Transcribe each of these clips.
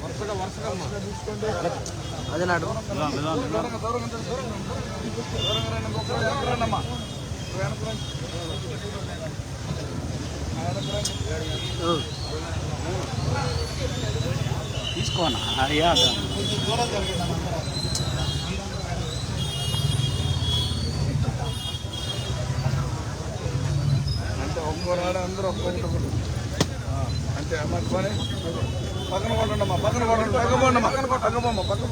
వరుసగా వరుసగా అదే నాడు తీసుకోనా అయ్యా అంటే ఒక్కొక్కరు ఆడ అందరూ ఒక్కొక్కటి అంతే. అమ్మ పక్కన పక్కన కొట్టండి పక్కన పోండి పక్కన పక్కన పక్కన అమ్మ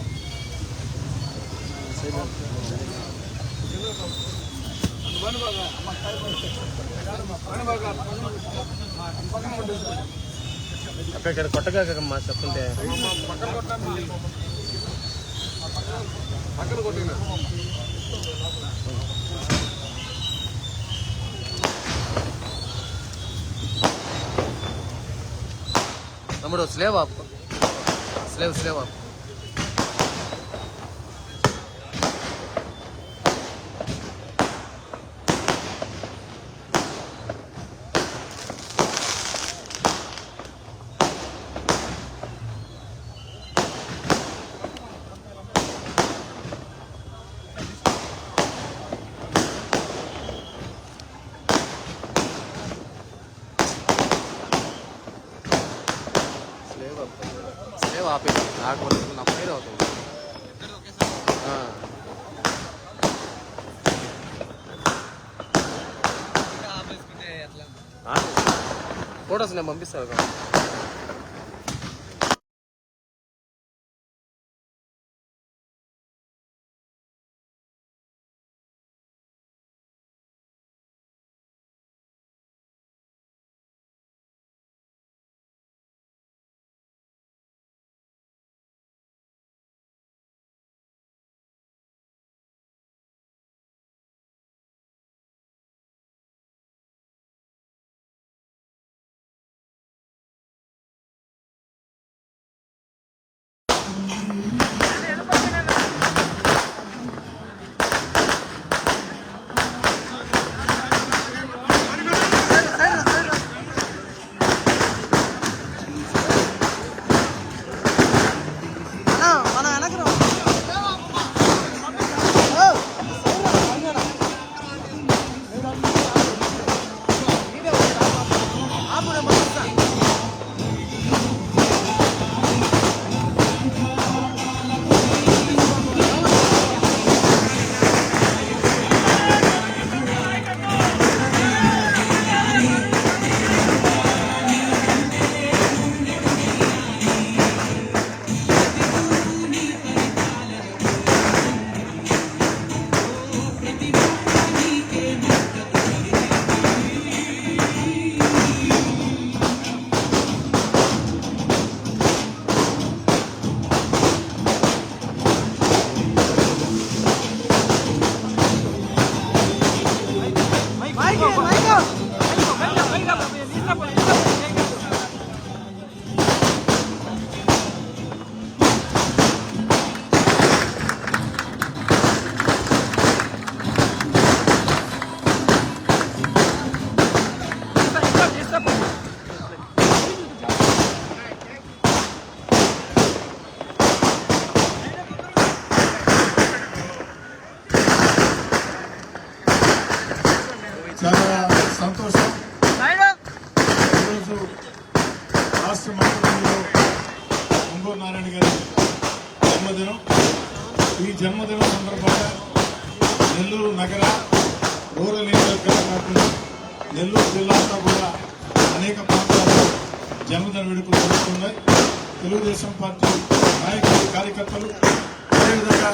అక్కడ ఇక్కడ కొట్టగా చెప్తుంటే పక్కన కొట్టండి పక్కన కొట్టిన తమ్ముడు స్లేవ్ ఆప్. స్లేవ్ స్లేవ్ ఆప్ స్లేవ్ ఆప్ స్లేవ్ ఆపే నాకు వరకు నా పేరు అవుతుంది ఆ. ఆ. ఫోటోస్ నేను పంపిస్తాను ఒంగోలు నారాయణ గారి జన్మదినం. ఈ జన్మదినం సందర్భంగా నెల్లూరు నగర రూరల్ నియోజకవర్గం కాకుండా నెల్లూరు జిల్లాలో కూడా అనేక ప్రాంతాల్లో జన్మదిన వేడుకలు జరుగుతున్నాయి. తెలుగుదేశం పార్టీ నాయకులు కార్యకర్తలు అదేవిధంగా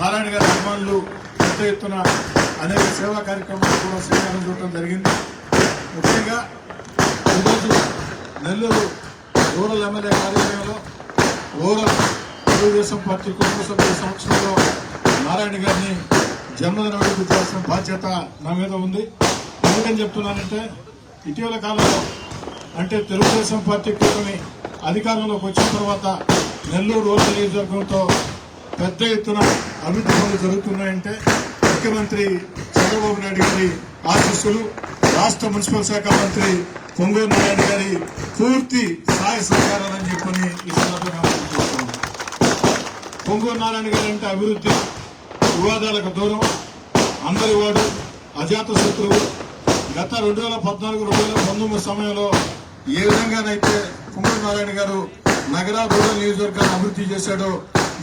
నారాయణ గారి అభిమానులు పెద్ద ఎత్తున అనేక సేవా కార్యక్రమాలు కూడా శ్రీకారం చూడటం జరిగింది. ముఖ్యంగా ఈరోజు నెల్లూరు రూరల్ ఎమ్మెల్యే కార్యాలయంలో రూరల్ తెలుగుదేశం పార్టీ కుటుంబ సభ్యుల సమక్షంలో నారాయణ గారిని జన్మదిన వేడుక చేసిన బాధ్యత నా మీద ఉంది. ఎందుకని చెప్తున్నానంటే ఇటీవల కాలంలో అంటే తెలుగుదేశం పార్టీ కూటమి అధికారంలోకి వచ్చిన తర్వాత నెల్లూరు రూరల్ నియోజకవర్గంతో పెద్ద ఎత్తున అభివృద్ధి పనులు జరుగుతున్నాయంటే ముఖ్యమంత్రి చంద్రబాబు నాయుడు గారి ఆశీస్సులు రాష్ట్ర మున్సిపల్ శాఖ మంత్రి పొంగూరు నారాయణ గారి పూర్తి సహాయ సహకారాలని చెప్పని ఈ సందర్భంగా పొంగూరు నారాయణ గారు అంటే అభివృద్ధి వివాదాలకు దూరం అందరి వాడు అజాత శత్రువు. గత రెండు వేల పద్నాలుగు రెండు వేల పంతొమ్మిది సమయంలో ఏ విధంగానైతే పొంగూరు నారాయణ గారు నగర రూరల్ నియోజకవర్గాన్ని అభివృద్ధి చేశాడో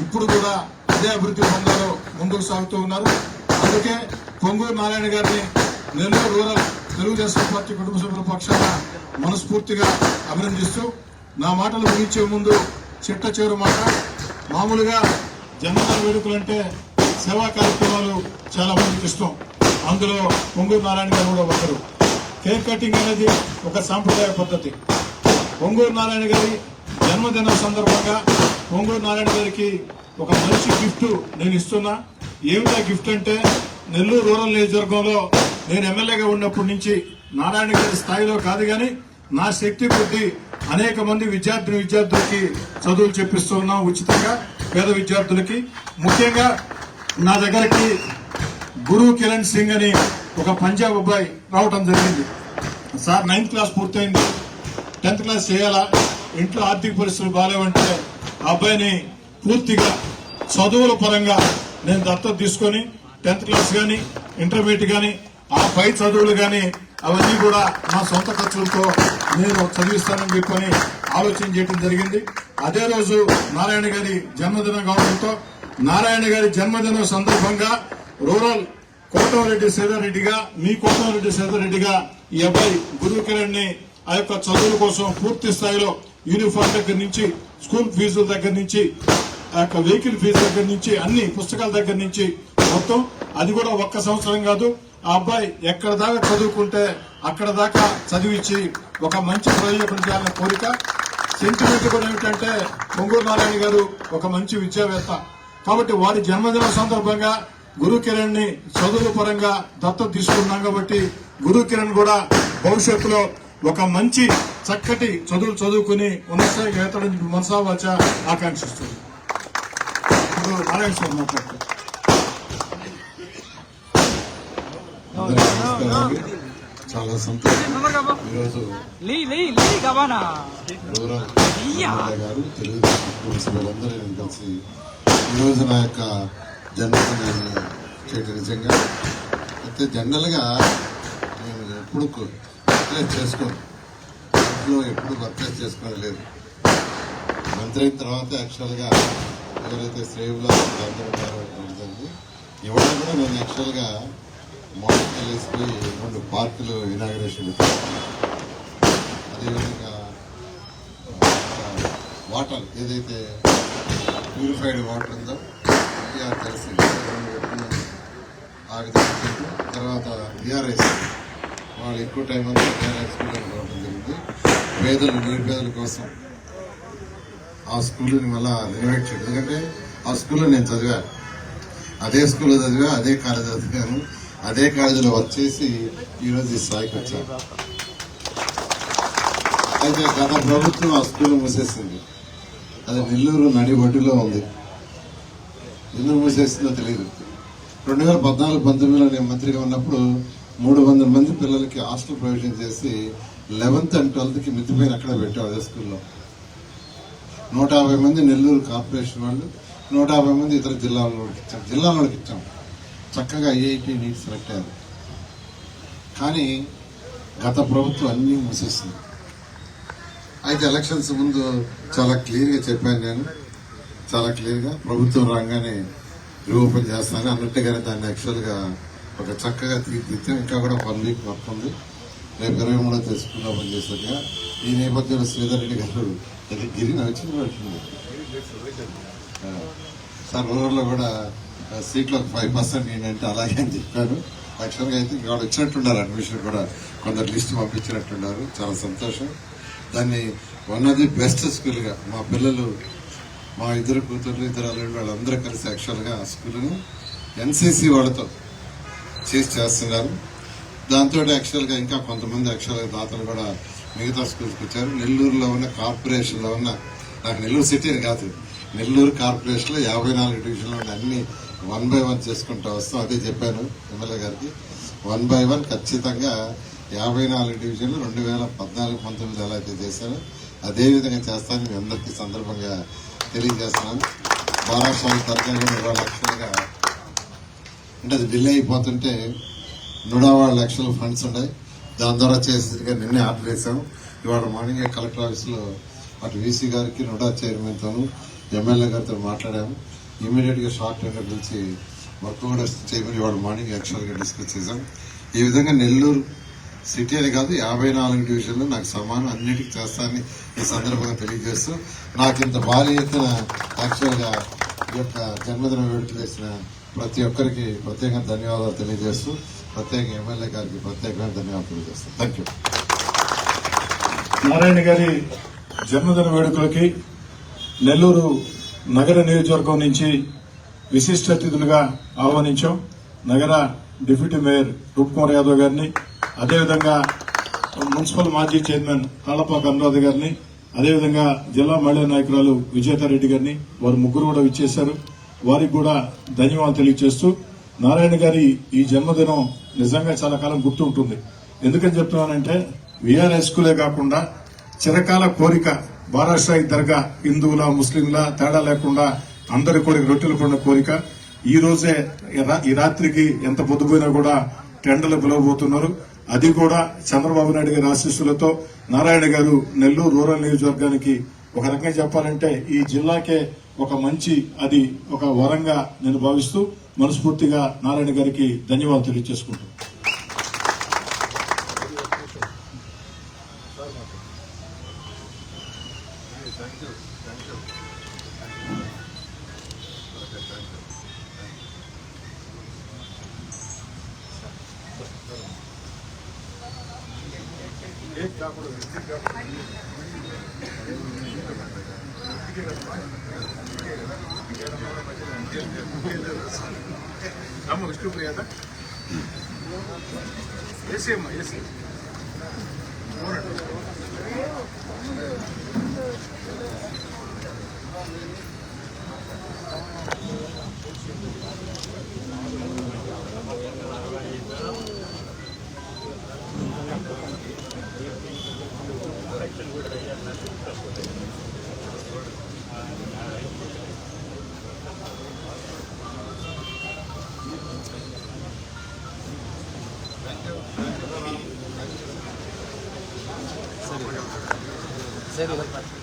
ఇప్పుడు కూడా అదే అభివృద్ధి పొందాలో ముందుకు సాగుతూ ఉన్నారు. అందుకే పొంగూరు నారాయణ గారిని నెల్లూరు రూరల్ తెలుగుదేశం పార్టీ కుటుంబ సభ్యుల పక్షాన మనస్ఫూర్తిగా అభినందిస్తూ నా మాటలు ముగించే ముందు చిట్ట చివరి మాట మామూలుగా జన్మదిన వేడుకలు అంటే సేవా కార్యక్రమాలు చాలా మందికి ఇష్టం. అందులో పొంగూరు నారాయణ గారు కూడా ఒకరు. కేక్ కటింగ్ అనేది ఒక సాంప్రదాయ పద్ధతి. పొంగూరు నారాయణ గారి జన్మదినం సందర్భంగా పొంగూరు నారాయణ గారికి ఒక మంచి గిఫ్ట్ నేను ఇస్తున్నా. ఏమిటా గిఫ్ట్ అంటే నెల్లూరు రూరల్ నియోజకవర్గంలో నేను ఎమ్మెల్యేగా ఉన్నప్పటి నుంచి నారాయణ గారి స్థాయిలో కాదు కానీ నా శక్తి కొద్దీ అనేక మంది విద్యార్థిని విద్యార్థులకి చదువులు చెప్పిస్తూ ఉన్నాం ఉచితంగా పేద విద్యార్థులకి. ముఖ్యంగా నా దగ్గరికి గురు కిరణ్ సింగ్ అని ఒక పంజాబ్ అబ్బాయి రావటం జరిగింది. సార్ నైన్త్ క్లాస్ పూర్తయింది. టెన్త్ క్లాస్ చేయాలా? ఇంట్లో ఆర్థిక పరిస్థితులు బాగాలేవంటే ఆ అబ్బాయిని పూర్తిగా చదువుల పరంగా నేను దత్తత తీసుకొని టెన్త్ క్లాస్ కానీ ఇంటర్మీడియట్ కానీ ఆ పై చదువులు కానీ అవన్నీ కూడా నా సొంత ఖర్చులతో నేను చదివిస్తానని చెప్పని ఆలోచన చేయడం జరిగింది. అదే రోజు నారాయణ గారి జన్మదినం కావడంతో నారాయణ గారి జన్మదినం సందర్భంగా రూరల్ కోటమరెడ్డి సేదారెడ్డిగా మీ కోటమరెడ్డి సేదారెడ్డిగా ఈ అబ్బాయి గురు కిరణ్ని ఆ యొక్క చదువుల కోసం పూర్తి స్థాయిలో యూనిఫామ్ దగ్గర నుంచి స్కూల్ ఫీజుల దగ్గర నుంచి ఆ యొక్క వెహికల్ ఫీజు దగ్గర నుంచి అన్ని పుస్తకాల దగ్గర నుంచి మొత్తం. అది కూడా ఒక్క సంవత్సరం కాదు. ఆ అబ్బాయి ఎక్కడ దాకా చదువుకుంటే అక్కడ దాకా చదివించి ఒక మంచి ప్రయోజనం చేయాలనే కోరిక. సెంటిమెంట్ కూడా ఏమిటంటే పొంగూరు నారాయణ గారు ఒక మంచి విద్యావేత్త. కాబట్టి వారి జన్మదిన సందర్భంగా గురు కిరణ్ని చదువుల పరంగా దత్తత తీసుకున్నాం కాబట్టి గురు కిరణ్ కూడా భవిష్యత్తులో ఒక మంచి చక్కటి చదువులు చదువుకుని ఉన్నతస్థాయికి ఎత్తడం మనసావాచ ఆకాంక్షిస్తుంది. నారాయణ స్వామి చాలా సంతోషం. ఈరోజు గారు సభ్యులందరూ నేను కలిసి ఈరోజు నా యొక్క జన్మదినాన్ని చేయడం నిజంగా అయితే జనరల్గా నేను ఎప్పుడు వర్క్లెస్ చేసుకోను. ఇంట్లో ఎప్పుడు వర్క్లెస్ చేసుకోవడం లేదు. మంత్రి అయిన తర్వాత యాక్చువల్గా ఎవరైతే శ్రేవులో అందరూ ఉన్నారో ఇవాళ కూడా నేను యాక్చువల్గా మార్నింగ్ రెండు పార్కులు ఇనాగ్రేషన్ అదేవిధంగా వాటర్ ఏదైతే ప్యూరిఫైడ్ వాటర్ ఉందో ఎన్టీఆర్ తెలిసి ఆగదానికి తర్వాత బీఆర్ఎస్ వాళ్ళు ఎక్కువ టైం అంతా బీఆర్ఎస్ స్కూల్లో రావడం జరిగింది. పేదలు నిరుపేదల కోసం ఆ స్కూల్ని మళ్ళీ రినోవేట్ చేయడం. ఎందుకంటే ఆ స్కూల్లో నేను చదివా అదే స్కూల్లో చదివా అదే కాలేజ్ చదివాను. అదే కాలేజీలో వచ్చేసి ఈరోజు ఈ స్థాయికి వచ్చాను అయితే గత ప్రభుత్వం ఆ స్కూల్ మూసేసింది. అది నెల్లూరు నడిబడ్డులో ఉంది. ఎందుకు మూసేసిందో తెలియదు రెండు వేల పద్నాలుగు పంతొమ్మిదిలో నేను మంత్రిగా ఉన్నప్పుడు మూడు వందల మంది పిల్లలకి హాస్టల్ ప్రొవిజన్ చేసి లెవెన్త్ అండ్ ట్వెల్త్కి మితిపోయిన అక్కడ పెట్టాం అదే స్కూల్లో. నూట యాభై మంది నెల్లూరు కార్పొరేషన్ వాళ్ళు నూట యాభై మంది ఇతర జిల్లాల వాళ్ళకి ఇచ్చాం. జిల్లాల వాళ్ళకి ఇచ్చాం. చక్కగా ఐఐటి నీట్ సెలెక్ట్ అయ్యారు. కానీ గత ప్రభుత్వం అన్నీ మూసేసింది. అయితే ఎలక్షన్స్ ముందు చాలా క్లియర్గా చెప్పాను నేను. చాలా క్లియర్గా ప్రభుత్వం రాగానే రీఓపెన్ చేస్తాను అన్నట్టుగానే దాన్ని యాక్చువల్గా ఒక చక్కగా తీర్చిదిద్దాం. ఇంకా కూడా వన్ వీక్ వర్క్ ఉంది. రేపు ఇరవై మూడో తెలుసుకుందాం ఓపెన్ ఈ నేపథ్యంలో శ్రీధర్ రెడ్డి గారు అది గిరి నచ్చింది సార్ రూరల్లో కూడా ఆ, ఫైవ్ పర్సెంట్ ఏంటంటే అలాగే అని చెప్పాను. యాక్చువల్గా అయితే ఇంకా వచ్చినట్టున్నారు అడ్మిషన్ కూడా కొందరు లిస్ట్ పంపించినట్టున్నారు. చాలా సంతోషం. దాన్ని వన్ ఆఫ్ ది బెస్ట్ స్కూల్గా మా పిల్లలు మా ఇద్దరు కూతుర్లు ఇద్దరు అల్లుళ్ళు వాళ్ళందరూ కలిసి యాక్చువల్గా ఆ స్కూల్ని ఎన్సీసీ వాళ్ళతో చేసి చేస్తున్నారు. దాంతో యాక్చువల్గా ఇంకా కొంతమంది యాక్చువల్గా దాతలు కూడా మిగతా స్కూల్స్కి వచ్చారు. నెల్లూరులో ఉన్న కార్పొరేషన్లో ఉన్న నాకు నెల్లూరు సిటీ అని కాదు నెల్లూరు కార్పొరేషన్లో యాభై నాలుగు డివిజన్లో ఉన్న అన్ని వన్ బై వన్ చేసుకుంటూ వస్తాం అదే చెప్పాను ఎమ్మెల్యే గారికి. వన్ బై వన్ ఖచ్చితంగా యాభై నాలుగు డివిజన్లు రెండు వేల పద్నాలుగు పంతొమ్మిది ఎలా అయితే చేశారో అదేవిధంగా చేస్తాను చేస్తానని మీ అందరికీ సందర్భంగా తెలియజేస్తున్నాను. మహారాష్ట్ర తరగతి ఇరవై లక్షలుగా అంటే అది డిలే అయిపోతుంటే నూట లక్షల ఫండ్స్ ఉన్నాయి. దాని ద్వారా చేసేదిగా నిన్నే ఆర్డర్ చేశాము ఇవాళ మార్నింగ్ కలెక్టర్ ఆఫీస్లో అటు వీసీ గారికి నూడా చైర్మన్తోనూ ఎమ్మెల్యే గారితో మాట్లాడాము. ఇమీడియట్గా షార్ట్ టెండర్ పిలిచి వర్క్ కూడా చేయమని వాడు మార్నింగ్ యాక్చువల్గా డిస్కస్ చేశాం. ఈ విధంగా నెల్లూరు సిటీ అని కాదు యాభై నాలుగు డివిజన్లు నాకు సమానం అన్నిటికీ చేస్తానని ఈ సందర్భంగా తెలియజేస్తూ నాకు ఇంత భారీ ఎత్తున యాక్చువల్గా ఈ యొక్క జన్మదిన వేడుకలు వేసిన ప్రతి ఒక్కరికి ప్రత్యేకంగా ధన్యవాదాలు తెలియజేస్తూ ప్రత్యేక ఎమ్మెల్యే గారికి ప్రత్యేకమైన ధన్యవాదాలు తెలియజేస్తాను థ్యాంక్ యూ నారాయణ గారి జన్మదిన వేడుకలకి నెల్లూరు నగర నియోజకవర్గం నుంచి విశిష్ట అతిథులుగా ఆహ్వానించాం. నగర డిప్యూటీ మేయర్ రూప్ కుమార్ యాదవ్ గారిని అదేవిధంగా మున్సిపల్ మాజీ చైర్మన్ తాళపాక అనురాధ గారిని అదేవిధంగా జిల్లా మహిళా నాయకురాలు విజేతారెడ్డి గారిని వారు ముగ్గురు కూడా విచ్చేశారు. వారికి కూడా ధన్యవాదాలు తెలియజేస్తూ నారాయణ గారి ఈ జన్మదినం నిజంగా చాలా కాలం గుర్తుంటుంది ఎందుకని చెప్తున్నానంటే విఆర్ హై స్కూలే కాకుండా చిరకాల కోరిక బారాషాయి దర్గా హిందువుల ముస్లింల తేడా లేకుండా అందరి కోరిక రొట్టెలు పడిన కోరిక. ఈ రోజే ఈ ఈ రాత్రికి ఎంత పొద్దుపోయినా కూడా టెండర్లు పిలవబోతున్నారు. అది కూడా చంద్రబాబు నాయుడు గారి ఆశీస్సులతో. నారాయణ గారు నెల్లూరు రూరల్ నియోజకవర్గానికి ఒక రకంగా చెప్పాలంటే ఈ జిల్లాకే ఒక మంచి అది ఒక వరంగా నేను భావిస్తూ మనస్ఫూర్తిగా నారాయణ గారికి ధన్యవాదాలు తెలియజేసుకుంటున్నాను. విష్ణుప్రియాత ఏసీ అమ్మ ఏసీ. సరే ಸರಿ